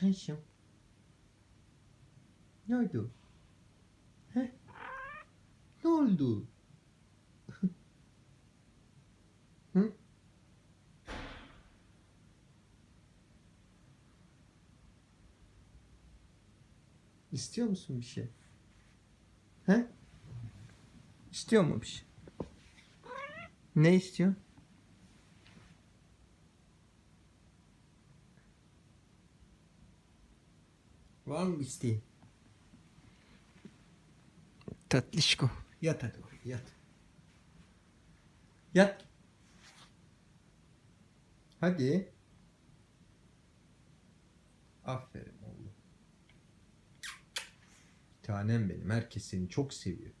Şaşım. Ne oldu? He? Ne oldu? Hı? İstiyor musun bir şey? He? İstiyor mu bir şey? Ne istiyor? Var mı isteğin? Tatlışko. Yat hadi oraya yat. Yat. Hadi. Aferin oğlum. Tanem benim. Herkes seni çok seviyor.